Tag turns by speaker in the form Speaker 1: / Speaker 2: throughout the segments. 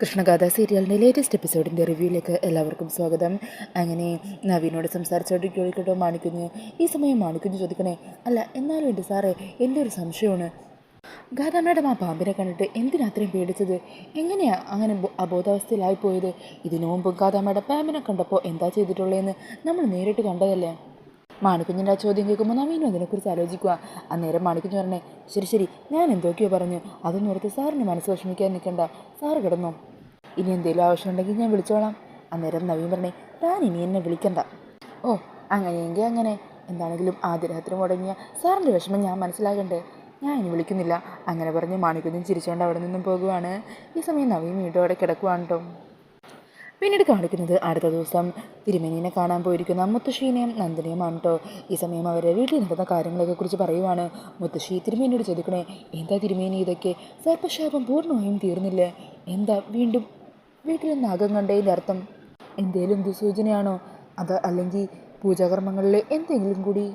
Speaker 1: കൃഷ്ണഗാഥ സീരിയലിന്റെ ലേറ്റസ്റ്റ് എപ്പിസോഡിന്റെ റിവ്യൂയിലേക്ക് എല്ലാവർക്കും സ്വാഗതം. അങ്ങനെ നവീനോട് സംസാരിച്ചോണ്ടിരിക്കട്ടോ മാണിക്കുഞ്ഞ്. ഈ സമയം മാണിക്കുഞ്ഞ് ചോദിക്കണേ അല്ല എന്നാലും ഉണ്ട് സാറേ എന്റെ ഒരു സംശയമാണ്. ഗാഥ മാഡം ആ പാമ്പിനെ കണ്ടിട്ട് എന്തിനാ അത്രയും പേടിച്ചത്? എങ്ങനെയാ അങ്ങനെ അബോധാവസ്ഥയിലായിപ്പോയത്? അബോധാവസ്ഥയിലായി പോയത് ഇതിനു മുമ്പ് ഗാഥ പാമ്പിനെ കണ്ടപ്പോൾ എന്താ ചെയ്തിട്ടുള്ളതെന്ന് നമ്മൾ നേരിട്ട് കണ്ടതല്ലേ? മാണിക്കുഞ്ഞിന്റെ ആ ചോദ്യം കേൾക്കുമ്പോൾ നവീനും അതിനെക്കുറിച്ച് ആലോചിക്കുക. അന്നേരം മാണിക്കുഞ്ഞ് പറഞ്ഞേ ശരി ശരി ഞാൻ എന്തൊക്കെയോ പറഞ്ഞു. അതൊന്നും ഓർത്ത് സാറിന് മനസ്സ് വിഷമിക്കാൻ നിൽക്കണ്ട. സാറ് കിടന്നോ. ഇനി എന്തെങ്കിലും ആവശ്യമുണ്ടെങ്കിൽ ഞാൻ വിളിച്ചോളാം. അന്നേരം നവീൻ പറഞ്ഞേ താൻ ഇനി എന്നെ വിളിക്കണ്ട. ഓ അങ്ങനെയെങ്കിൽ അങ്ങനെ. എന്താണെങ്കിലും ആദ്യ രാത്രി മുടങ്ങിയ സാറിന്റെ വിഷമം ഞാൻ മനസ്സിലാകണ്ടേ ഞാൻ ഇനി വിളിക്കുന്നില്ല. അങ്ങനെ പറഞ്ഞ് മാണിക്കുഞ്ഞും ചിരിച്ചുകൊണ്ട് അവിടെ നിന്നും പോകുവാണ്. ഈ സമയം നവീൻ വീണ്ടും അവിടെ കിടക്കുവാണ് കേട്ടോ പിന്നീട് കാണിക്കുന്നത് അടുത്ത ദിവസം തിരുമേനിനെ കാണാൻ പോയിരിക്കുന്ന മുത്തശ്ശീനെയും നന്ദിനിയുമാണ് കേട്ടോ ഈ സമയം അവരെ വീട്ടിൽ നടന്ന കാര്യങ്ങളൊക്കെ കുറിച്ച് പറയുവാണ്. മുത്തശ്ശി തിരുമേനിയോട് ചോദിക്കണേ എന്താ തിരുമേനി ഇതൊക്കെ? സർപ്പശാപം പൂർണമായും തീർന്നില്ലേ? എന്താ വീണ്ടും വീട്ടിൽ നാഗം കണ്ടതിന്റെ അർത്ഥം? എന്തേലും ദുസൂചനയാണോ അത് അല്ലെങ്കിൽ പൂജാകർമ്മങ്ങളിൽ എന്തെങ്കിലും കൂടി?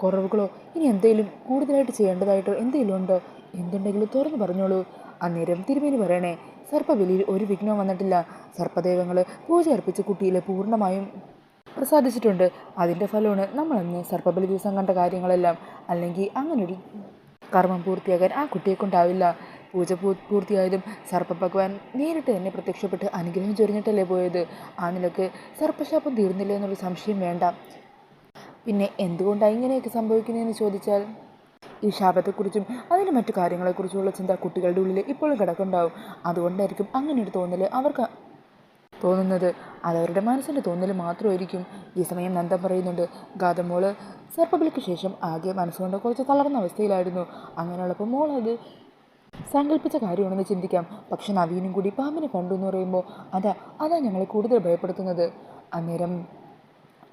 Speaker 1: കുറവുകളോ? ഇനി എന്തെങ്കിലും കൂടുതലായിട്ട് ചെയ്യേണ്ടതായിട്ടോ? എന്തെങ്കിലും ഉണ്ടോ? എന്തുണ്ടെങ്കിലും തുറന്നു പറഞ്ഞോളൂ. അന്നേരം തിരുമേനി പറയണേ സർപ്പബലിയിൽ ഒരു വിഘ്നവും വന്നിട്ടില്ല. സർപ്പദേവങ്ങൾ പൂജ അർപ്പിച്ച് കുട്ടിയിലെ പൂർണമായും പ്രസാദിച്ചിട്ടുണ്ട്. അതിന്റെ ഫലമാണ് നമ്മളന്ന് സർപ്പബലി ദിവസം കണ്ട കാര്യങ്ങളെല്ലാം. അല്ലെങ്കിൽ അങ്ങനൊരു കർമ്മം പൂർത്തിയാക്കാൻ ആ കുട്ടിയെ കൊണ്ടാവില്ല. പൂജ പൂ പൂർത്തിയായതും സർപ്പ ഭഗവാൻ നേരിട്ട് തന്നെ പ്രത്യക്ഷപ്പെട്ട് അനുഗ്രഹം ചൊരിഞ്ഞിട്ടല്ലേ പോയത്? ആ നിലയ്ക്ക് സർപ്പശാപം തീർന്നില്ല എന്നൊരു സംശയം വേണ്ട. പിന്നെ എന്തുകൊണ്ടാണ് ഇങ്ങനെയൊക്കെ സംഭവിക്കുന്നതെന്ന് ചോദിച്ചാൽ ഈ ശാപത്തെക്കുറിച്ചും അതിന് മറ്റു കാര്യങ്ങളെക്കുറിച്ചുള്ള ചിന്ത കുട്ടികളുടെ ഉള്ളിൽ ഇപ്പോഴും കിടക്കുന്നുണ്ടാവും. അതുകൊണ്ടായിരിക്കും അങ്ങനെ ഒരു തോന്നൽ അവർക്ക് തോന്നുന്നത്. അതവരുടെ മനസ്സിന്റെ തോന്നൽ മാത്രമായിരിക്കും. ഈ സമയം നന്ദ പറയുന്നുണ്ട് ഗാതമോൾ സർപ്പബലിക്ക് ശേഷം ആകെ മനസ്സുകൊണ്ട് കുറച്ച് തളർന്ന അവസ്ഥയിലായിരുന്നു. അങ്ങനെയുള്ളപ്പോൾ മോൾ സങ്കല്പിച്ച കാര്യമാണെന്ന് ചിന്തിക്കാം. പക്ഷെ നവീനും കൂടി പാമ്പിനെ കണ്ടു എന്ന് പറയുമ്പോൾ അതാ അതാ ഞങ്ങളെ കൂടുതൽ ഭയപ്പെടുത്തുന്നത്. അന്നേരം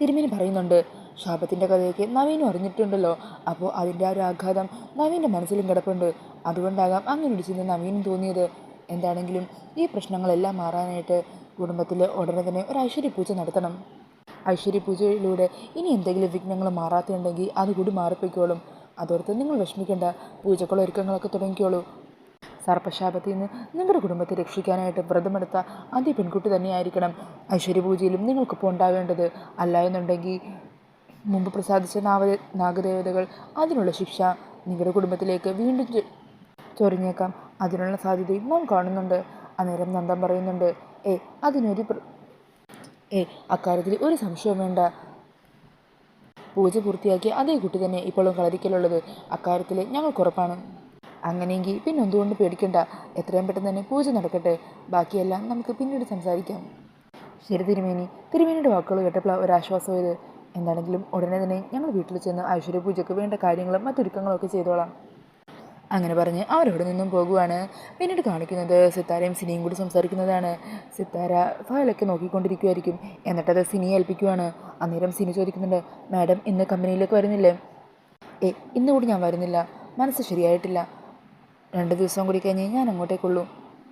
Speaker 1: തിരുമേനി പറയുന്നുണ്ട് ശാപത്തിന്റെ കഥയൊക്കെ നവീനും അറിഞ്ഞിട്ടുണ്ടല്ലോ. അപ്പോൾ അതിന്റെ ആ ഒരു ആഘാതം നവീന്റെ മനസ്സിലും കിടപ്പുണ്ട്. അതുകൊണ്ടാകാം അങ്ങനെ ഒരു ചിന്ത നവീനും തോന്നിയത്. എന്താണെങ്കിലും ഈ പ്രശ്നങ്ങളെല്ലാം മാറാനായിട്ട് കുടുംബത്തിൽ ഉടനെ തന്നെ ഒരു ഐശ്വര്യപൂജ നടത്തണം. ഐശ്വര്യപൂജയിലൂടെ ഇനി എന്തെങ്കിലും വിഘ്നങ്ങൾ മാറാത്തുണ്ടെങ്കിൽ അതുകൂടി മാറിപ്പോയിക്കോളും. അതോർത്ത് നിങ്ങൾ വിഷമിക്കേണ്ട. പൂജകളും ഒരുക്കങ്ങളൊക്കെ തുടങ്ങിക്കോളൂ. സർപ്പശാപത്തിൽ നിന്ന് നിങ്ങളുടെ കുടുംബത്തെ രക്ഷിക്കാനായിട്ട് വ്രതമെടുത്ത ആദ്യ പെൺകുട്ടി തന്നെയായിരിക്കണം. ഐശ്വര്യപൂജയിലും നിങ്ങൾക്കിപ്പോൾ ഉണ്ടാവേണ്ടത് അല്ല എന്നുണ്ടെങ്കിൽ മുമ്പ് പ്രസാദിച്ച നാവ നാഗദേവതകൾ അതിനുള്ള ശിക്ഷ നിങ്ങളുടെ കുടുംബത്തിലേക്ക് വീണ്ടും ചൊറിഞ്ഞേക്കാം അതിനുള്ള സാധ്യതയും നാം കാണുന്നുണ്ട്. അന്നേരം നന്ദം പറയുന്നുണ്ട് ഏ അതിനൊരു ഏ അക്കാര്യത്തിൽ ഒരു സംശയവും വേണ്ട. പൂജ പൂർത്തിയാക്കി അതേ കുട്ടി തന്നെ ഇപ്പോഴും കളരിക്കലുള്ളത്. അക്കാര്യത്തിൽ ഞങ്ങൾക്ക് ഉറപ്പാണ്. അങ്ങനെയെങ്കിൽ പിന്നെ എന്തുകൊണ്ട് പേടിക്കണ്ട? എത്രയും പെട്ടെന്ന് തന്നെ പൂജ നടക്കട്ടെ. ബാക്കിയെല്ലാം നമുക്ക് പിന്നീട് സംസാരിക്കാം. ശരി തിരുമേനി. തിരുമേനിയുടെ വാക്കുകൾ കേട്ടപ്പോൾ ഒരാശ്വാസം ഇത് എന്താണെങ്കിലും ഉടനെ തന്നെ ഞങ്ങൾ വീട്ടിൽ ചെന്ന് ഐശ്വര്യ പൂജയ്ക്ക് വേണ്ട കാര്യങ്ങളും മറ്റൊരുക്കങ്ങളും ഒക്കെ ചെയ്തോളാം. അങ്ങനെ പറഞ്ഞ് അവരവിടെ നിന്നും പോകുവാണ്. പിന്നീട് കാണിക്കുന്നത് സിത്താരയും സിനിയും കൂടി സംസാരിക്കുന്നതാണ്. സിത്താര ഫയലൊക്കെ നോക്കിക്കൊണ്ടിരിക്കുമായിരിക്കും എന്നിട്ടത് സിനിയെ ഏൽപ്പിക്കുവാണ്. അന്നേരം സിനി ചോദിക്കുന്നുണ്ട് മാഡം ഇന്ന് കമ്പനിയിലേക്ക് വരുന്നില്ലേ? ഏ ഇന്നുകൂടി ഞാൻ വരുന്നില്ല. മനസ്സ് ശരിയായിട്ടില്ല. രണ്ട് ദിവസം കൂടി കഴിഞ്ഞ് ഞാൻ അങ്ങോട്ടേക്കുള്ളൂ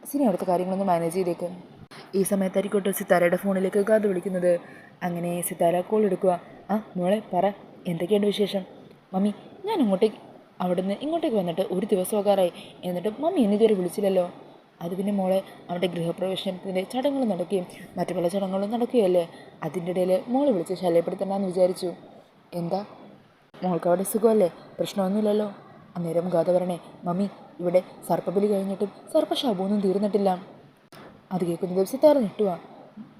Speaker 1: സിനി അവിടുത്തെ കാര്യങ്ങളൊന്ന് മാനേജ് ചെയ്തേക്കും. ഈ സമയത്തായിരിക്കോട്ടെ സിത്താരയുടെ ഫോണിലേക്ക് കാത് വിളിക്കുന്നത്. അങ്ങനെ സിത്താര കോൾ എടുക്കുക ആ മോളെ പറ എന്തൊക്കെയുണ്ട് വിശേഷം? മമ്മി ഞാൻ അങ്ങോട്ടേക്ക് അവിടുന്ന് ഇങ്ങോട്ടേക്ക് വന്നിട്ട് ഒരു ദിവസം ആകാറായി. എന്നിട്ട് മമ്മി എന്നിതുവരെ വിളിച്ചില്ലല്ലോ. അത് പിന്നെ മോളെ അവന്റെ ഗൃഹപ്രവേശനത്തിന്റെ ചടങ്ങുകൾ നടക്കുകയും മറ്റു പല ചടങ്ങുകളും നടക്കുകയല്ലേ? അതിന്റെ ഇടയിൽ മോളെ വിളിച്ച് ശല്യപ്പെടുത്തണ്ടെന്ന് വിചാരിച്ചു. എന്താ? മോൾക്ക് അവിടെ സുഖമല്ലേ? പ്രശ്നമൊന്നുമില്ലല്ലോ? അന്നേരം ഗാഥ പറഞ്ഞേ മമ്മി ഇവിടെ സർപ്പബലി കഴിഞ്ഞിട്ടും സർപ്പശാപമൊന്നും തീർന്നിട്ടില്ല. അത് കേൾക്കുന്ന ദിവസത്താറ് ഞെട്ടുവാ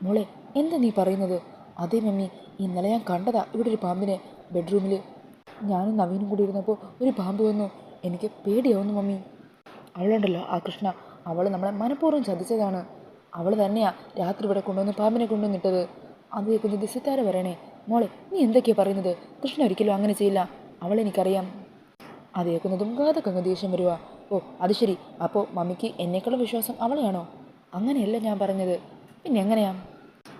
Speaker 1: മോളെ എന്താ നീ പറയുന്നത്? അതേ മമ്മി ഇന്നലെ ഞാൻ കണ്ടതാ ഇവിടെ ഒരു പാമ്പിനെ ബെഡ്റൂമിൽ ഞാനും നവീനും കൂടി ഇരുന്നപ്പോൾ ഒരു പാമ്പ് വന്നു. എനിക്ക് പേടിയാവുന്നു മമ്മി. അവളുണ്ടല്ലോ ആ കൃഷ്ണ. അവൾ നമ്മളെ മനഃപൂർവം ചതിച്ചതാണ്. അവൾ തന്നെയാ രാത്രി ഇവിടെ കൊണ്ടുവന്ന് പാമ്പിനെ കൊണ്ടുവന്നിട്ടത്. അത് കേൾക്കുന്ന ദിവസത്താറ് വരണേ മോളെ നീ എന്തൊക്കെയാ പറയുന്നത്? കൃഷ്ണ ഒരിക്കലും അങ്ങനെ ചെയ്യില്ല. അവളെനിക്കറിയാം അത് കേൾക്കുന്നതും ഗാഥക്കങ്ങ് ദേഷ്യം വരുക ഓ അത് ശരി. അപ്പോൾ മമ്മിക്ക് എന്നേക്കുള്ള വിശ്വാസം അവളെയാണോ? അങ്ങനെയല്ല ഞാൻ പറഞ്ഞത്. പിന്നെ എങ്ങനെയാ?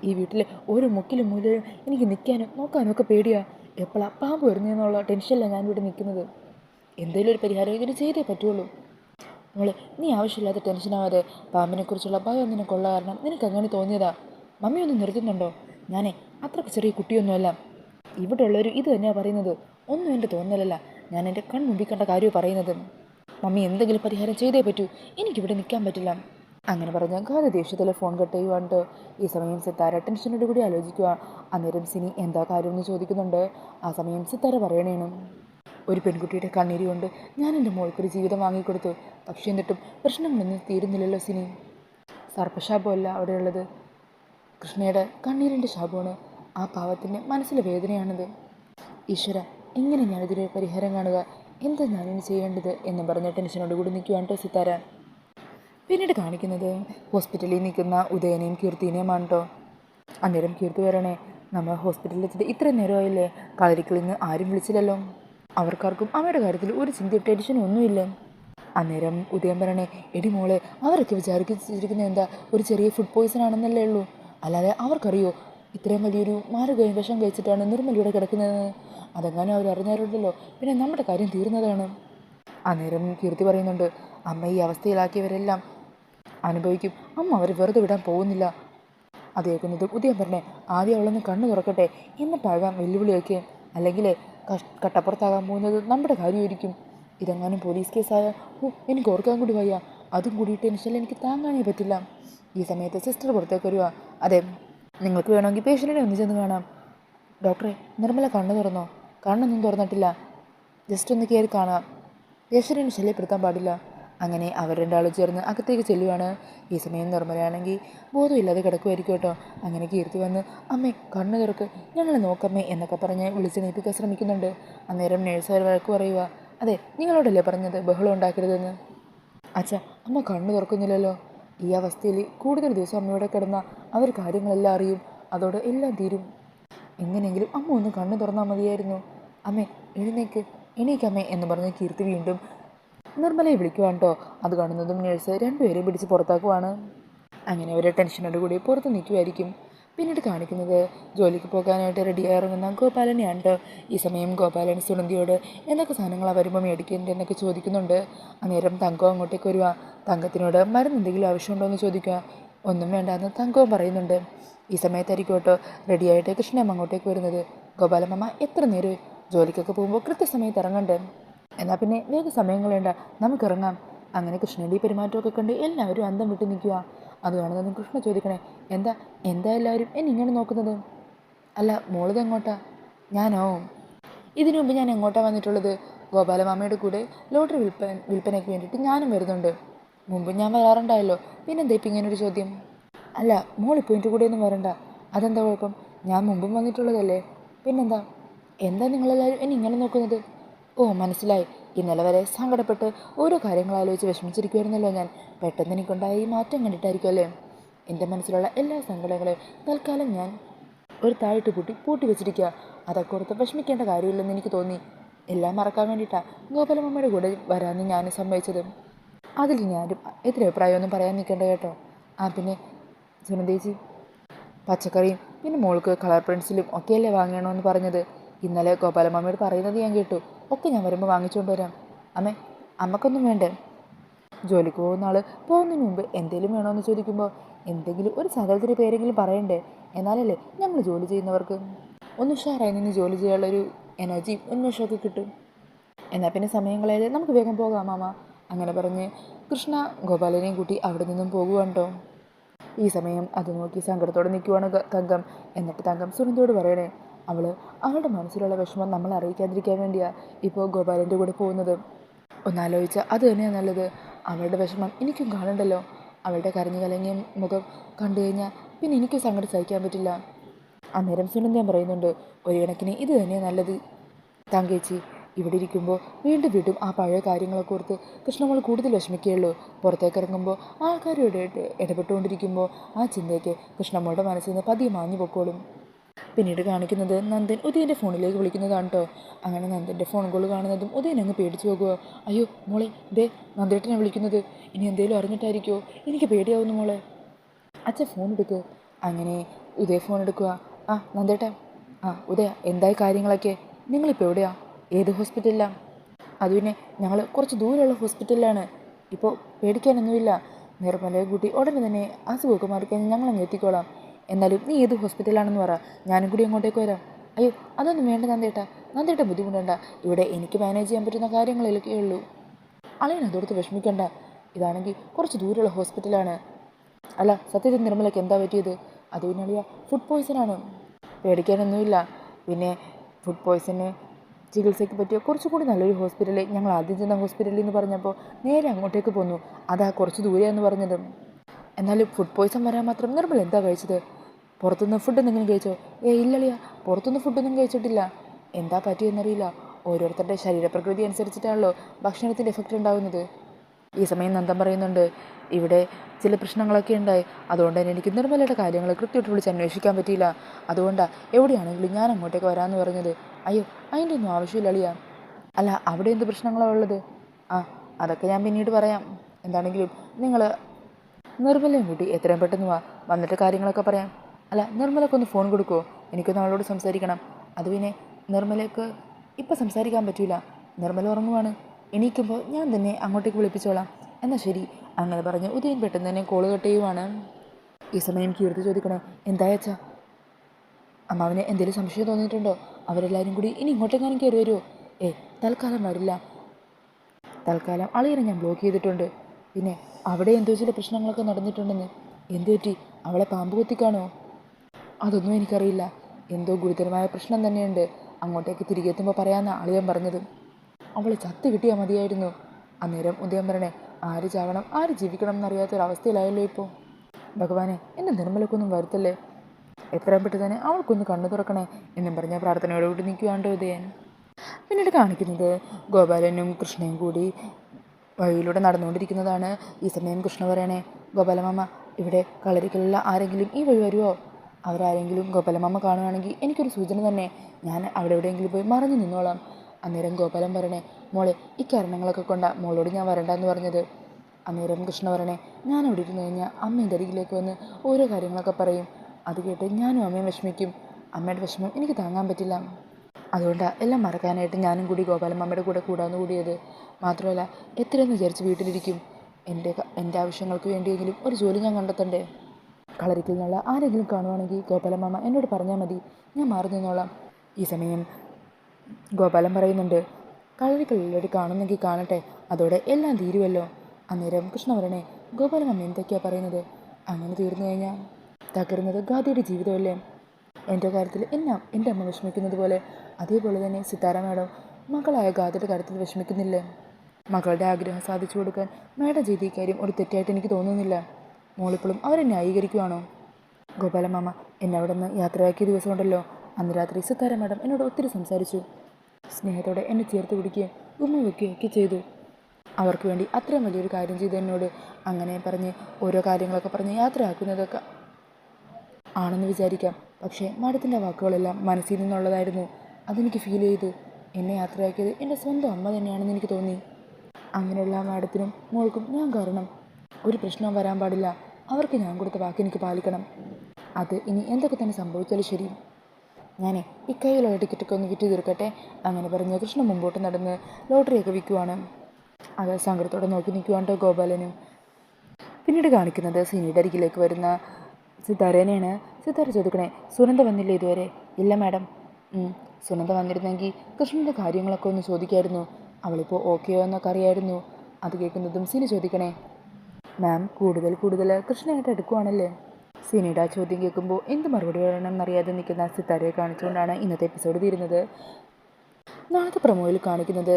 Speaker 1: ഈ വീട്ടിലെ ഒരു മുക്കിലും മൂലയിലും എനിക്ക് നിൽക്കാനും നോക്കാനും ഒക്കെ പേടിയാ. എപ്പോഴാ പാമ്പ് വരുന്നതെന്നുള്ള ടെൻഷനിലാണ് ഞാൻ ഇവിടെ നിൽക്കുന്നത് എന്തെങ്കിലും ഒരു പരിഹാരം ഇതിന് ചെയ്തേ പറ്റുള്ളൂ. മോളെ നീ ആവശ്യമില്ലാത്ത ടെൻഷനാവാതെ പാമ്പിനെക്കുറിച്ചുള്ള ഭയം നിനക്കുള്ള കാരണം നിനക്ക് അങ്ങനെ തോന്നിയതാ. മമ്മി ഒന്ന് നിർത്തുന്നുണ്ടോ? ഞാനേ അത്രയ്ക്ക് ചെറിയ കുട്ടിയൊന്നുമല്ല. ഇവിടെ ഉള്ളവർ ഇത് തന്നെയാണ് പറയുന്നത്. ഒന്നും എന്റെ തോന്നലല്ല. ഞാൻ എന്റെ കൺമുമ്പിൽ കണ്ട കാര്യമാണ് പറയുന്നത്. മമ്മി എന്തെങ്കിലും പരിഹാരം ചെയ്തേ പറ്റൂ. എനിക്കിവിടെ നിൽക്കാൻ പറ്റില്ല. അങ്ങനെ പറഞ്ഞ ഗാഥ ദേഷ്യത്തിലെ ഫോൺ കട്ട് ചെയ്യുവാണ്ട്. ഈ സമയം സിത്താര ടെൻഷനോട് കൂടി ആലോചിക്കുക അന്നേരം സിനി എന്താ കാര്യം എന്ന് ചോദിക്കുന്നുണ്ട്. ആ സമയം സിത്താര പറയണേണ്. ഒരു പെൺകുട്ടിയുടെ കണ്ണീര് കൊണ്ട് ഞാൻ എന്റെ മോൾക്കൊരു ജീവിതം വാങ്ങിക്കൊടുത്തു. പക്ഷേ എന്നിട്ടും പ്രശ്നങ്ങളൊന്നും തീരുന്നില്ലല്ലോ സിനി. സർപ്പശാപമല്ല അവിടെയുള്ളത്. കൃഷ്ണയുടെ കണ്ണീരിന്റെ ശാപമാണ്. ആ പാവത്തിന്റെ മനസ്സിലെ വേദനയാണിത്. ഈശ്വര എങ്ങനെ ഞാനിതിന് പരിഹാരം കാണുക? എന്താ ഇനി ചെയ്യേണ്ടത് എന്ന് പറഞ്ഞ ടെൻഷനോട് കൂടി നിൽക്കുവാണ് കേട്ടോ സിത്താര പിന്നീട് കാണിക്കുന്നത് ഹോസ്പിറ്റലിൽ നിൽക്കുന്ന ഉദയനെയും കീർത്തിനെയുമാണ് കേട്ടോ അന്നേരം കീർത്തി വരണേ നമ്മൾ ഹോസ്പിറ്റലിൽ എത്തിയിട്ട് ഇത്രയും നേരമായില്ലേ? കളരിക്കിൽ നിന്ന് ആരും വിളിച്ചില്ലല്ലോ. അവർക്കാർക്കും അവരുടെ കാര്യത്തിൽ ഒരു ചിന്ത ടെൻഷനും ഒന്നുമില്ല. അന്നേരം ഉദയം പറയണേ എടി മോളെ അവരൊക്കെ വിചാരിച്ചിരിക്കുന്നത് എന്താ? ഒരു ചെറിയ ഫുഡ് പോയിസൺ ആണെന്നല്ലേ ഉള്ളൂ. അല്ലാതെ അവർക്കറിയോ ഇത്രയും വലിയൊരു മാറുക വിഷം കഴിച്ചിട്ടാണ് നിർമ്മലിയുടെ കിടക്കുന്നത്? അതെങ്ങാനും അവർ അറിഞ്ഞാറുണ്ടല്ലോ പിന്നെ നമ്മുടെ കാര്യം തീർന്നതാണ് അന്നേരം കീർത്തി പറയുന്നുണ്ട് അമ്മ ഈ അവസ്ഥയിലാക്കിയവരെല്ലാം അനുഭവിക്കും. അമ്മ അവർ വെറുതെ വിടാൻ പോകുന്നില്ല. അത് കേൾക്കുന്നത് ഉദയം പറഞ്ഞേ ആദ്യം അവളൊന്ന് കണ്ണു തുറക്കട്ടെ എന്നിട്ടാകാം വെല്ലുവിളിയൊക്കെ. അല്ലെങ്കിൽ കട്ടപ്പുറത്താകാൻ പോകുന്നത് നമ്മുടെ കാര്യമായിരിക്കും. ഇതെങ്ങാനും പോലീസ് കേസായ എനിക്ക് ഓർക്കാൻ കൂടി വയ്യ. അതും കൂടി ടെൻഷനിൽ എനിക്ക് താങ്ങാനേ പറ്റില്ല. ഈ സമയത്ത് സിസ്റ്റർ പുറത്തേക്ക് വരിക അതെ നിങ്ങൾക്ക് വേണമെങ്കിൽ പേഷ്യന്റിനെ ഒന്ന് ചെന്ന് കാണാം. ഡോക്ടറെ നിർമ്മല കണ്ണു തുറന്നോ? കണ്ണൊന്നും തുറന്നിട്ടില്ല. ജസ്റ്റ് ഒന്ന് കയറി കാണാം. യശ്വരനെ ശല്യപ്പെടുത്താൻ പാടില്ല. അങ്ങനെ അവർ രണ്ടാളും ചേർന്ന് അകത്തേക്ക് ചെല്ലുവാണ്. ഈ സമയം നിർമ്മലയാണെങ്കിൽ ബോധമില്ലാതെ കിടക്കുമായിരിക്കും കേട്ടോ. അങ്ങനെ കീർത്തി വന്ന് അമ്മേ കണ്ണ് തുറക്ക്. ഞങ്ങളെ നോക്കമ്മേ എന്നൊക്കെ പറഞ്ഞ് വിളിച്ച് നീപ്പിക്കാൻ ശ്രമിക്കുന്നുണ്ട്. അന്നേരം നേഴ്സുകാർ വഴക്ക് പറയുക അതെ നിങ്ങളോടല്ലേ പറഞ്ഞത്? ബഹളം ഉണ്ടാക്കരുതെന്ന്. അച്ഛ അമ്മ കണ്ണു തുറക്കുന്നില്ലല്ലോ. ഈ അവസ്ഥയിൽ കൂടുതൽ ദിവസം അമ്മയോടെ കിടന്ന അവർ കാര്യങ്ങളെല്ലാം അറിയും. അതോടെ എല്ലാം തീരും. എങ്ങനെയെങ്കിലും അമ്മ ഒന്ന് കണ്ണു തുറന്നാൽ മതിയായിരുന്നു. അമ്മേ എഴുന്നേക്ക്. എണീക്കമ്മേ എന്ന് പറഞ്ഞ് കീർത്തി വീണ്ടും നിർമ്മലയെ വിളിക്കുവാണ് കേട്ടോ അത് കാണുന്നതും നേഴ്സ് രണ്ടുപേരെയും പിടിച്ച് പുറത്താക്കുവാണ്. അങ്ങനെ അവരെ ടെൻഷനോട് കൂടി പുറത്ത് നിൽക്കുമായിരിക്കും പിന്നീട് കാണിക്കുന്നത് ജോലിക്ക് പോകാനായിട്ട് റെഡിയായി ഇറങ്ങുന്ന ഗോപാലനെയാണ് കേട്ടോ ഈ സമയം ഗോപാലൻ സുനന്ദിയോട് എന്തൊക്കെ സാധനങ്ങളാണ് വരുമ്പോൾ മേടിക്കേണ്ടത് എന്നൊക്കെ ചോദിക്കുന്നുണ്ട്. അന്നേരം തങ്കം അങ്ങോട്ടേക്ക് വരുവാ. തങ്കത്തിനോട് മരുന്ന് എന്തെങ്കിലും ആവശ്യമുണ്ടോ? എന്ന് ചോദിക്കുക ഒന്നും വേണ്ടാന്ന് തങ്കവും പറയുന്നുണ്ട്. ഈ സമയത്തായിരിക്കും കേട്ടോ റെഡിയായിട്ട് കൃഷ്ണമ്മ അങ്ങോട്ടേക്ക് വരുന്നത്. ഗോപാലമ്മ എത്ര നേരം ജോലിക്കൊക്കെ പോകുമ്പോൾ കൃത്യസമയത്ത് ഇറങ്ങണ്ടേ? എന്നാൽ പിന്നെ വേഗം സമയം കളയണ്ട. നമുക്ക് ഇറങ്ങാം. അങ്ങനെ കൃഷ്ണന്റെ ഈ പെരുമാറ്റമൊക്കെ കണ്ട് എല്ലാവരും അന്തം വിട്ട് നിൽക്കുക അത് കാണുന്നതും കൃഷ്ണ ചോദിക്കണേ എന്താ എന്താ എല്ലാവരും എന്നെ ഇങ്ങനെ നോക്കുന്നത്? അല്ല മോളിത് എങ്ങോട്ടാ? ഞാനോ? ഇതിനു മുമ്പ് ഞാൻ എങ്ങോട്ടാണ് വന്നിട്ടുള്ളത്? ഗോപാലമാമയുടെ കൂടെ ലോട്ടറി വിൽപ്പന വിൽപ്പനയ്ക്ക് വേണ്ടിയിട്ട് ഞാനും വരുന്നുണ്ട്. മുമ്പ് ഞാൻ വരാറുണ്ടായല്ലോ. പിന്നെന്താ ഇപ്പം ഇങ്ങനൊരു ചോദ്യം? അല്ല മോളിപ്പോൾ എന്റെ കൂടെ ഒന്നും വരണ്ട. അതെന്താ കുഴപ്പം? ഞാൻ മുമ്പും വന്നിട്ടുള്ളതല്ലേ. പിന്നെന്താ? എന്താ നിങ്ങളെല്ലാവരും എന്നെ ഇങ്ങനെ നോക്കുന്നത്? ഓ മനസ്സിലായി. ഇന്നലെ വരെ സങ്കടപ്പെട്ട് ഓരോ കാര്യങ്ങൾ ആലോചിച്ച് വിഷമിച്ചിരിക്കുമായിരുന്നല്ലോ ഞാൻ. പെട്ടെന്ന് എനിക്കുണ്ടായ ഈ മാറ്റം കണ്ടിട്ടായിരിക്കും അല്ലേ? എന്റെ മനസ്സിലുള്ള എല്ലാ സങ്കടങ്ങളെയും തൽക്കാലം ഞാൻ ഒരു താഴിട്ട് പൂട്ടി പൂട്ടി വെച്ചിരിക്കുക അതൊക്കെ ഓർത്ത് വിഷമിക്കേണ്ട കാര്യമില്ലെന്ന് എനിക്ക് തോന്നി. എല്ലാം മറക്കാൻ വേണ്ടിയിട്ടാണ് ഗോപാലമ്മയുടെ കൂടെ വരാമെന്ന് ഞാൻ സമ്മതിച്ചത്. അതിൽ ഞാനും എതിരഭിപ്രായമൊന്നും പറയാൻ നിൽക്കേണ്ട കേട്ടോ. ആ പിന്നെ സുനന്ദേച്ചി പച്ചക്കറിയും പിന്നെ മോൾക്ക് കളർ പെൻസിലും ഒക്കെയല്ലേ വാങ്ങണമെന്ന് പറഞ്ഞത്. ഇന്നലെ ഗോപാലമ്മയോട് പറയുന്നത് ഞാൻ കേട്ടു. ഒക്കെ ഞാൻ വരുമ്പോൾ വാങ്ങിച്ചുകൊണ്ട് വരാം. അമ്മേ അമ്മക്കൊന്നും വേണ്ടേ? ജോലിക്ക് പോകുന്ന ആൾ പോകുന്നതിന് മുമ്പ് എന്തെങ്കിലും വേണമെന്ന് ചോദിക്കുമ്പോൾ എന്തെങ്കിലും ഒരു സാധനത്തിന്റെ പേരെങ്കിലും പറയണ്ടേ? എന്നാലല്ലേ ഞങ്ങൾ ജോലി ചെയ്യുന്നവർക്ക്? ഒന്ന് ഉഷാറായി നിന്ന് ജോലി ചെയ്യാനുള്ളൊരു എനർജിയും ഉന്മേഷമൊക്കെ കിട്ടും. എന്നാൽ പിന്നെ സമയം കളയാതെ നമുക്ക് വേഗം പോകാം മാമ. അങ്ങനെ പറഞ്ഞ് കൃഷ്ണ ഗോപാലനെയും കൂട്ടി അവിടെ നിന്നും പോകുവാണ്ടോ? ഈ സമയം അത് നോക്കി സങ്കടത്തോടെ നിൽക്കുവാണ് തങ്കം. എന്നിട്ട് തങ്കം സുനന്ദയോട് പറയണേ അവൾ അവളുടെ മനസ്സിലുള്ള വിഷമം നമ്മൾ അറിയിക്കാതിരിക്കാൻ വേണ്ടിയാ ഇപ്പോൾ ഗോപാലന്റെ കൂടെ പോകുന്നത്. ഒന്നാലോചിച്ചാൽ അത് തന്നെയാണ് നല്ലത്. അവളുടെ വിഷമം എനിക്കും കാണണ്ടല്ലോ. അവളുടെ കരഞ്ഞു കലങ്ങിയ മുഖം കണ്ടു കഴിഞ്ഞാൽ പിന്നെ എനിക്കും സങ്കടം സഹിക്കാൻ പറ്റില്ല. അന്നേരം സുനന്ദൻ പറയുന്നുണ്ട് ഒരു കണക്കിന് ഇത് തന്നെയാണ് നല്ലത്. തങ്കേച്ചി ഇവിടെ ഇരിക്കുമ്പോൾ വീണ്ടും വീണ്ടും ആ പഴയ കാര്യങ്ങളൊക്കെ ഓർത്ത് കൃഷ്ണമോൾ കൂടുതൽ വിഷമിക്കുകയുള്ളൂ. പുറത്തേക്ക് ഇറങ്ങുമ്പോൾ ആൾക്കാരോട് ഇടപെട്ടുകൊണ്ടിരിക്കുമ്പോൾ ആ ചിന്തയ്ക്ക് കൃഷ്ണമ്മളുടെ മനസ്സിൽ നിന്ന് പതിയെ മാഞ്ഞു പൊക്കോളും. പിന്നീട് കാണിക്കുന്നത് നന്ദൻ ഉദയന്റെ ഫോണിലേക്ക് വിളിക്കുന്നതാണ് കേട്ടോ അങ്ങനെ നന്ദന്റെ ഫോൺ കോൾ കാണുന്നതും ഉദയൻ അങ്ങ് പേടിച്ചു പോകുക അയ്യോ മോളെ ദേ നന്ദേട്ടനെ വിളിക്കുന്നത്. ഇനി എന്തേലും അറിഞ്ഞിട്ടായിരിക്കുമോ എനിക്ക് പേടിയാവുന്നു മോളെ. അച്ഛൻ ഫോൺ എടുക്കുക അങ്ങനെ ഉദയ ഫോൺ എടുക്കുക ആ നന്ദേട്ടാ. ആ ഉദയ എന്തായി കാര്യങ്ങളൊക്കെ? നിങ്ങളിപ്പോൾ എവിടെയാ? ഏത് ഹോസ്പിറ്റലിലാണ് അത് പിന്നെ ഞങ്ങൾ കുറച്ച് ദൂരെയുള്ള ഹോസ്പിറ്റലിലാണ്. ഇപ്പോൾ പേടിക്കാനൊന്നുമില്ല. നിർമ്മലയെ കൂട്ടി ഉടനെ തന്നെ അസുഖമൊക്കെ മാറിക്കഴിഞ്ഞാൽ ഞങ്ങളങ്ങ് എത്തിക്കോളാം. എന്നാലും നീ ഏത് ഹോസ്പിറ്റലാണെന്ന് പറ. ഞാനും കൂടി അങ്ങോട്ടേക്ക് വരാം? അയ്യോ അതൊന്നും വേണ്ട നന്ദേട്ടാ. നന്ദേട്ട ബുദ്ധിമുട്ടണ്ട. ഇവിടെ എനിക്ക് മാനേജ് ചെയ്യാൻ പറ്റുന്ന കാര്യങ്ങളിലൊക്കെ ഉള്ളൂ. അളയൻ അതോടത്ത് വിഷമിക്കണ്ട. ഇതാണെങ്കിൽ കുറച്ച് ദൂരെയുള്ള ഹോസ്പിറ്റലാണ്. അല്ല സത്യത്തിൽ നിർമ്മലയ്ക്ക് എന്താ പറ്റിയത്? അത് പിന്നെ അളിയ ഫുഡ് പോയ്സൺ ആണ്. പേടിക്കാനൊന്നുമില്ല. പിന്നെ ഫുഡ് പോയ്സന് ചികിത്സയ്ക്ക് പറ്റിയ കുറച്ചുകൂടി നല്ലൊരു ഹോസ്പിറ്റലിൽ ഞങ്ങൾ ആദ്യം ചെന്ന ഹോസ്പിറ്റലിൽ എന്ന് പറഞ്ഞപ്പോൾ നേരെ അങ്ങോട്ടേക്ക് പോന്നു. അതാ കുറച്ച് ദൂരെയാന്ന് പറഞ്ഞത്. എന്നാലും ഫുഡ് പോയ്സൺ വരാൻ മാത്രം നിർമ്മൽ എന്താ കഴിച്ചത്? പുറത്തുനിന്ന് ഫുഡ് എന്തെങ്കിലും കഴിച്ചോ? ഏ ഇല്ലളിയ പുറത്തുനിന്ന് ഫുഡൊന്നും കഴിച്ചിട്ടില്ല. എന്താ പറ്റിയെന്നറിയില്ല. ഓരോരുത്തരുടെ ശരീരപ്രകൃതി അനുസരിച്ചിട്ടാണല്ലോ ഭക്ഷണത്തിന്റെ എഫക്റ്റ് ഉണ്ടാകുന്നത് ഈ സമയം നന്ദൻ പറയുന്നുണ്ട് ഇവിടെ ചില പ്രശ്നങ്ങളൊക്കെ ഉണ്ടായി. അതുകൊണ്ട് തന്നെ എനിക്ക് നിർമ്മലയുടെ കാര്യങ്ങൾ കൃത്യമായിട്ട് വിളിച്ച് അന്വേഷിക്കാൻ പറ്റിയില്ല. അതുകൊണ്ടാണ് എവിടെയാണെങ്കിലും ഞാൻ അങ്ങോട്ടേക്ക് വരാമെന്ന് പറഞ്ഞത്. അയ്യോ അതിന്റെ ഒന്നും ആവശ്യമില്ല അളിയ. അല്ല അവിടെ എന്ത് പ്രശ്നങ്ങളാണ് ഉള്ളത്? ആ അതൊക്കെ ഞാൻ പിന്നീട് പറയാം. എന്താണെങ്കിലും നിങ്ങൾ നിർമ്മലയും കൂട്ടി എത്രയും പെട്ടെന്ന് വാ വന്നിട്ട് കാര്യങ്ങളൊക്കെ പറയാം. അല്ല നിർമ്മലക്ക് ഒന്ന് ഫോൺ കൊടുക്കുമോ എനിക്കൊന്ന് അവളോട് സംസാരിക്കണം. അത് പിന്നെ നിർമ്മലക്ക് ഇപ്പം സംസാരിക്കാൻ പറ്റില്ല നിർമ്മല ഉറങ്ങുവാണ്. എണീക്കുമ്പോൾ ഞാൻ തന്നെ അങ്ങോട്ടേക്ക് വിളിപ്പിച്ചോളാം. എന്നാൽ ശരി. അങ്ങനെ പറഞ്ഞ് ഉദയൻ പെട്ടെന്ന് തന്നെ കോൾ കട്ട് ചെയ്യുവാണ്. ഈ സമയം കീർത്തി ചോദിക്കണേ എന്തായച്ചാ അമ്മാവിന് എന്തെങ്കിലും സംശയം തോന്നിയിട്ടുണ്ടോ? അവരെല്ലാവരും കൂടി ഇനി ഇങ്ങോട്ടെങ്ങാനും കയറി വരുമോ ഏ തൽക്കാലം വരില്ല. തൽക്കാലം അളിയനെ ഞാൻ ബ്ലോക്ക് ചെയ്തിട്ടുണ്ട്. പിന്നെ അവിടെ എന്തോ ചില പ്രശ്നങ്ങളൊക്കെ നടന്നിട്ടുണ്ടെന്ന്. എന്തു പറ്റി? അവളെ പാമ്പ് കുത്തിക്കാണോ? അതൊന്നും എനിക്കറിയില്ല. എന്തോ ഗുരുതരമായ പ്രശ്നം തന്നെയുണ്ട്. അങ്ങോട്ടേക്ക് തിരികെ എത്തുമ്പോൾ പറയാമെന്ന് അളിയൻ പറഞ്ഞത്. അവൾ ചത്ത് കിട്ടിയാൽ മതിയായിരുന്നു. അന്നേരം ഉദയം പറഞ്ഞേ ആര് ചാവണം? ആര് ജീവിക്കണം എന്നറിയാത്തൊരവസ്ഥയിലായല്ലോ ഇപ്പോൾ ഭഗവാനെ എന്നെ നിർമ്മലക്കൊന്നും വരുത്തല്ലേ? എത്രയും പെട്ടെന്ന് തന്നെ അവൾക്കൊന്ന് കണ്ണു തുറക്കണേ എന്നും പറഞ്ഞ പ്രാർത്ഥനയോടുകൂടി നിൽക്കുകയാണ്ടോ ഉദയൻ. പിന്നീട് കാണിക്കുന്നത് ഗോപാലനും കൃഷ്ണയും കൂടി വഴിയിലൂടെ നടന്നുകൊണ്ടിരിക്കുന്നതാണ്. ഈ സമയം കൃഷ്ണ പറയണേ ഗോപാലമാമ ഇവിടെ കളരിക്കലുള്ള ആരെങ്കിലും ഈ വഴി വരുമോ അവരാരെങ്കിലും ഗോപാലമാമ കാണുകയാണെങ്കിൽ എനിക്കൊരു സൂചന തന്നെ. ഞാൻ അവിടെ എവിടെയെങ്കിലും പോയി മറഞ്ഞു നിന്നോളാം. അന്നേരം ഗോപാലൻ പറയണേ മോളെ ഈ കാരണങ്ങളൊക്കെ കൊണ്ട മോളോട് ഞാൻ വരണ്ടെന്ന് പറഞ്ഞത്. അന്നേരം കൃഷ്ണ പറയണേ ഞാൻ അവിടെ ഇരുന്ന് കഴിഞ്ഞാൽ അമ്മ എന്റെ അരികിലേക്ക് വന്ന് ഓരോ കാര്യങ്ങളൊക്കെ പറയും. അത് കേട്ട് ഞാനും അമ്മയും വിഷമിക്കും. അമ്മയുടെ വിഷമം എനിക്ക് താങ്ങാൻ പറ്റില്ല. അതുകൊണ്ടാണ് എല്ലാം മറക്കാനായിട്ട് ഞാനും കൂടി ഗോപാലമ്മയുടെ കൂടെ കൂടാന്ന് കൂടിയത്. മാത്രമല്ല എത്രയെന്ന് വിചാരിച്ച് വീട്ടിലിരിക്കും? എന്റെ എന്റെ ആവശ്യങ്ങൾക്ക് വേണ്ടിയെങ്കിലും ഒരു ജോലി ഞാൻ കണ്ടെത്തണ്ടേ? കളരിക്കിൽ നിന്നുള്ള ആരെങ്കിലും കാണുവാണെങ്കിൽ ഗോപാലമ്മ എന്നോട് പറഞ്ഞാൽ മതി. ഞാൻ മാറി നിന്നോളാം. ഈ സമയം ഗോപാലൻ പറയുന്നുണ്ട് കളരിക്കല്ലിലൊരു കാണുന്നെങ്കിൽ കാണട്ടെ. അതോടെ എല്ലാം തീരുമല്ലോ അന്നേരം കൃഷ്ണ പറയണേ ഗോപാലമ്മ എന്തൊക്കെയാണ് പറയുന്നത്? അങ്ങനെ തീർന്നു കഴിഞ്ഞാൽ തകരുന്നത് ഗാദിയുടെ ജീവിതമല്ലേ? എന്റെ കാര്യത്തിൽ എന്നെ എന്റെ അമ്മ വിഷമിക്കുന്നത് പോലെ. അതേപോലെ തന്നെ സിത്താര മാഡം മകളായ ഗാദിയുടെ കാര്യത്തിൽ വിഷമിക്കുന്നില്ലേ? മകളുടെ ആഗ്രഹം സാധിച്ചു കൊടുക്കാൻ മാഡം ചെയ്ത ഈ കാര്യം ഒരു തെറ്റായിട്ട് എനിക്ക് തോന്നുന്നില്ല. മോളിപ്പോഴും അവരെ ന്യായീകരിക്കുവാണോ? ഗോപാലമാമ എന്നെ അവിടെ നിന്ന് യാത്രയാക്കിയ ദിവസമുണ്ടല്ലോ. അന്ന് രാത്രി സിത്താര മാഡം എന്നോട് ഒത്തിരി സംസാരിച്ചു. സ്നേഹത്തോടെ എന്നെ ചേർത്ത് പിടിക്കുകയും ഉമ്മ വയ്ക്കുകയൊക്കെ ചെയ്തു. അവർക്ക് വേണ്ടി അത്രയും വലിയൊരു കാര്യം ചെയ്തു എന്നോട്. അങ്ങനെ പറഞ്ഞ് ഓരോ കാര്യങ്ങളൊക്കെ പറഞ്ഞ് യാത്രയാക്കുന്നതൊക്കെ ആണെന്ന് വിചാരിക്കാം. പക്ഷേ മാഡത്തിന്റെ വാക്കുകളെല്ലാം മനസ്സിൽ നിന്നുള്ളതായിരുന്നു. അതെനിക്ക് ഫീൽ ചെയ്തു എന്നെ യാത്രയാക്കിയത് എന്റെ സ്വന്തം അമ്മ തന്നെയാണെന്ന് എനിക്ക് തോന്നി. അങ്ങനെയുള്ള മാഡത്തിനും മോൾക്കും ഞാൻ കാരണം. ഒരു പ്രശ്നവും വരാൻ പാടില്ല. അവർക്ക് ഞാൻ കൊടുത്ത വാക്ക് എനിക്ക് പാലിക്കണം. അത് ഇനി എന്തൊക്കെ തന്നെ സംഭവിച്ചാലും ശരി. ഞാൻ ഇക്കൈയിലുള്ള ടിക്കറ്റൊക്കെ ഒന്ന് വിറ്റ് തീർക്കട്ടെ. അങ്ങനെ പറഞ്ഞ് കൃഷ്ണൻ മുമ്പോട്ട് നടന്ന് ലോട്ടറിയൊക്കെ വിൽക്കുവാണ്. അത് സങ്കടത്തോടെ നോക്കി നിൽക്കുവാണ്ടോ ഗോപാലനും. പിന്നീട് കാണിക്കുന്നത് സിനിയുടെ അരികിലേക്ക് വരുന്ന സിതാരേനെയാണ് സിതാര ചോദിക്കണേ സുനന്ദ വന്നില്ലേ ഇതുവരെ? ഇല്ല മാഡം. സുനന്ദ വന്നിരുന്നെങ്കിൽ കൃഷ്ണന്റെ കാര്യങ്ങളൊക്കെ ഒന്ന് ചോദിക്കായിരുന്നു. അവളിപ്പോൾ ഓക്കെയോ എന്നൊക്കെ അറിയായിരുന്നു. അത് കേൾക്കുന്നതും സിനി ചോദിക്കണേ. മാം കൂടുതൽ കൂടുതൽ കൃഷ്ണയായിട്ട് എടുക്കുവാണല്ലേ? സിനിയുടെ ആ ചോദ്യം കേൾക്കുമ്പോൾ എന്ത് മറുപടി പറയണം എന്നറിയാതെ നിൽക്കുന്ന സിത്താരയെ കാണിച്ചുകൊണ്ടാണ് ഇന്നത്തെ എപ്പിസോഡ് തീരുന്നത്. നാളത്തെ പ്രമോയിൽ കാണിക്കുന്നത്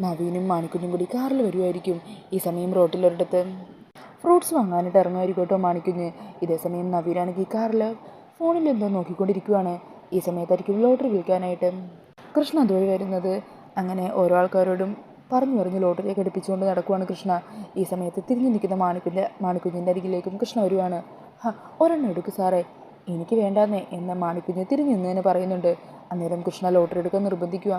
Speaker 1: നവീനും മാണിക്കുഞ്ഞും കൂടി കാറിൽ വരുമായിരിക്കും ഈ സമയം റോട്ടിലൊരിടത്ത് ഫ്രൂട്ട്സ് വാങ്ങാനായിട്ട് ഇറങ്ങുമായിരിക്കും കേട്ടോ മാണിക്കുഞ്ഞ്. ഇതേ സമയം നവീനാണെങ്കിൽ കാറിൽ ഫോണിൽ എന്തോ നോക്കിക്കൊണ്ടിരിക്കുവാണ്. ഈ സമയത്തായിരിക്കും ലോട്ടറി വിൽക്കാനായിട്ട്. കൃഷ്ണ അതുവഴി വരുന്നത്. അങ്ങനെ ഓരോ ആൾക്കാരോടും പറഞ്ഞു പറഞ്ഞ് ലോട്ടറിയൊക്കെ എടുപ്പിച്ചുകൊണ്ട് നടക്കുവാണ് കൃഷ്ണ. ഈ സമയത്ത് തിരിഞ്ഞു നിൽക്കുന്ന മാണിക്കുഞ്ഞിന്റെ മാണിക്കുഞ്ഞിന്റെ അരികിലേക്കും കൃഷ്ണ വരുവാണ്. ഹാ ഒരെണ്ണം എടുക്കും സാറേ. എനിക്ക് വേണ്ടാന്നേ എന്ന മാണിക്കുഞ്ഞ് തിരിഞ്ഞു നിന്നതിന് പറയുന്നുണ്ട്. അന്നേരം കൃഷ്ണ ലോട്ടറി എടുക്കാൻ നിർബന്ധിക്കുക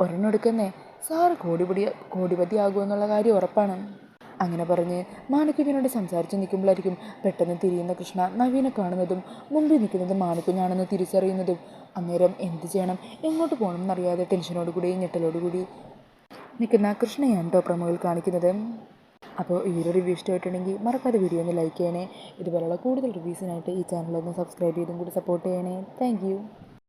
Speaker 1: ഒരെണ്ണം എടുക്കുന്നേ. സാറ് കോടിപടി കോടിപതി ആകുമെന്നുള്ള കാര്യം ഉറപ്പാണ്. അങ്ങനെ പറഞ്ഞ് മാണിക്കുഞ്ഞിനോട് സംസാരിച്ച് നിൽക്കുമ്പോഴായിരിക്കും പെട്ടെന്ന് തിരിയുന്ന കൃഷ്ണ നവീനെ കാണുന്നതും മുമ്പിൽ നിൽക്കുന്നത് മാണിക്കുഞ്ഞാണെന്ന് തിരിച്ചറിയുന്നതും അന്നേരം എന്ത് ചെയ്യണം എങ്ങോട്ട് പോകണം എന്നറിയാതെ ടെൻഷനോട് കൂടി ഞെട്ടലോട് കൂടി നിൽക്കുന്ന കൃഷ്ണയാണ് കേട്ടോ കാണിക്കുന്നത്. അപ്പോൾ ഈ ഒരു റിവ്യൂ ഇഷ്ടമായിട്ടുണ്ടെങ്കിൽ മറക്കാതെ വീഡിയോ ഒന്ന് ലൈക്ക് ചെയ്യണേ. ഇതുപോലുള്ള കൂടുതൽ റിവ്യൂസിനായിട്ട് ഈ ചാനലൊന്ന് സബ്സ്ക്രൈബ് ചെയ്തും കൂടി സപ്പോർട്ട് ചെയ്യണേ. താങ്ക്